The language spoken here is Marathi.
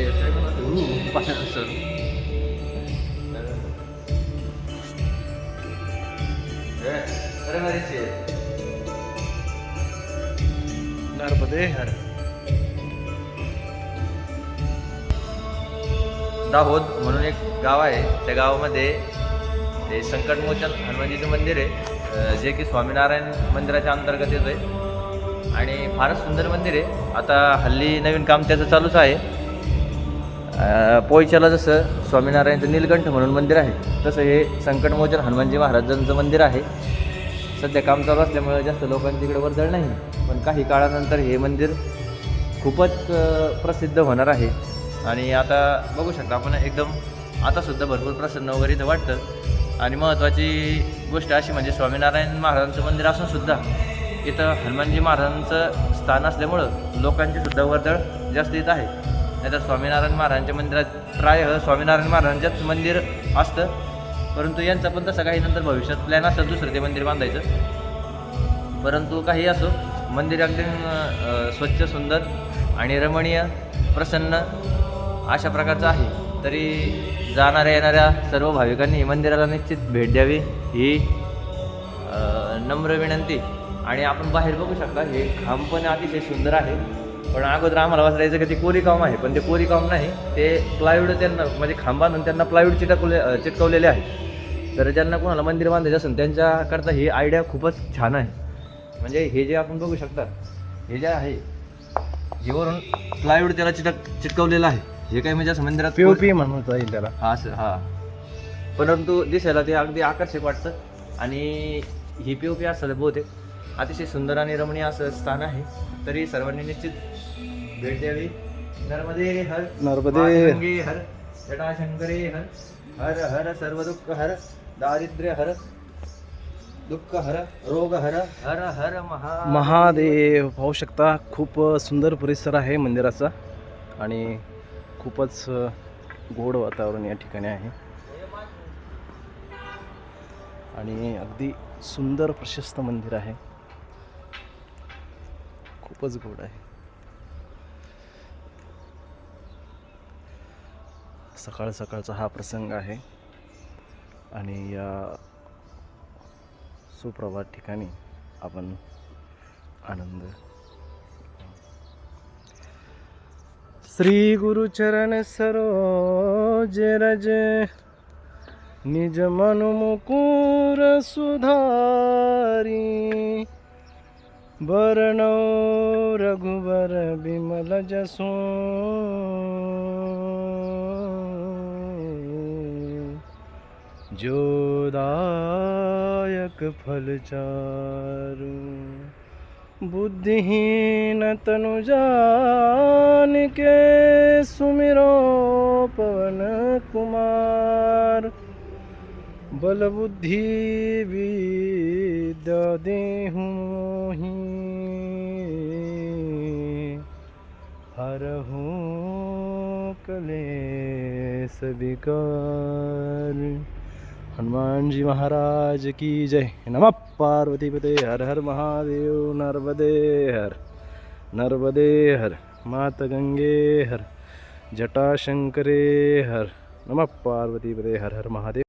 येतोय पण आता, ऊ, पाण्यात सर. नर्मदे हर दाहोद म्हणून एक गाव आहे. त्या गावामध्ये ते संकटमोचन हनुमानजीचं मंदिर आहे. जे की स्वामीनारायण मंदिराच्या अंतर्गत येतं आहे आणि फारच सुंदर मंदिर आहे. आता हल्ली नवीन काम त्याचं चालूच आहे. पोयच्याला जसं स्वामीनारायणचं नीलकंठ म्हणून मंदिर आहे तसं हे संकटमोचन हनुमानजी महाराजांचं मंदिर आहे. सध्या काम चालू असल्यामुळे जास्त लोकांची इकडे वर्दळ नाही पण काही काळानंतर हे मंदिर खूपच प्रसिद्ध होणार आहे. आणि आता बघू शकता आपण एकदम आतासुद्धा भरपूर प्रसन्न वगैरे इथं वाटतं. आणि महत्त्वाची गोष्ट अशी म्हणजे स्वामीनारायण महाराजांचं मंदिर असूनसुद्धा इथं हनुमानजी महाराजांचं स्थान असल्यामुळं लोकांची सुद्धा वर्दळ जास्त येत आहे. नाहीतर स्वामीनारायण महाराजांच्या मंदिरात प्राय स्वामीनारायण महाराजांच्याच मंदिर असतं. परंतु यांचं पण तसं काही नंतर भविष्यात प्लॅन असेल दुसरं ते मंदिर बांधायचं. परंतु काही असो मंदिर अगदी स्वच्छ सुंदर आणि रमणीय प्रसन्न अशा प्रकारचं आहे. तरी जाणाऱ्या येणाऱ्या सर्व भाविकांनी मंदिराला निश्चित भेट द्यावी ही नम्र विनंती. आणि आपण बाहेर बघू शकता हे खांब पण अतिशय सुंदर आहे. पण अगोदर आम्हाला वाचायचं की ते कोरी काम आहे पण ते कोरी काम नाही. ते प्लायवूड त्यांना म्हणजे खांब बांधून त्यांना प्लायवूड चिटकवले चिटकवलेले आहे तर ज्यांना कोणाला मंदिर बांधायचं असेल त्यांच्याकरता ही आयडिया खूपच छान आहे. म्हणजे हे जे आपण बघू शकता हे जे आहे हे वरून प्लायवूड त्याला चिटक चिटकवलेलं आहे. हे काही म्हणजे असं मंदिरात पी ओ पी म्हणता येईल त्याला. हा असं हा. परंतु दिसायला ते अगदी आकर्षक वाटतं. आणि ही पी ओ पी असतं बहुतेक अतिशय सुंदर आणि रमणीय असं स्थान आहे. तरी सर्वांनी निश्चित भेट द्यावी. नर्मदे हर नर्मदे. हर जटाशंकरे हर हर हर सर्व दुःख हर दारिद्र्य हर दुःख हर रोग हर हर हर महा महादेव. पाहू शकता खूप सुंदर परिसर आहे मंदिराचा आणि खूपच गोड वातावरण या ठिकाणी आहे. आणि अगदी सुंदर प्रशस्त मंदिर आहे. खूपच गोड आहे. सकाळ सकाळचा हा प्रसंग आहे. आणि या सुप्रभात ठिकाणी आपण आनंद श्री गुरुचरण सरोज रज निज मनु मुकुर सुधारी। बरनौ रघुबर बिमल जसो जोदायक फलचारु बुद्धिहीन तनु जान के सुमिरो पवन कुमार। बल बुद्धि विद्या देहु मोहि। हरहु कले विकार। हनुमान जी महाराज की जय। नमः पार्वती पते हर हर महादेव। नर्मदे हर। नर्मदे हर। मात गंगे हर। जटाशंकरे हर। नमः पार्वती पते हर हर महादेव।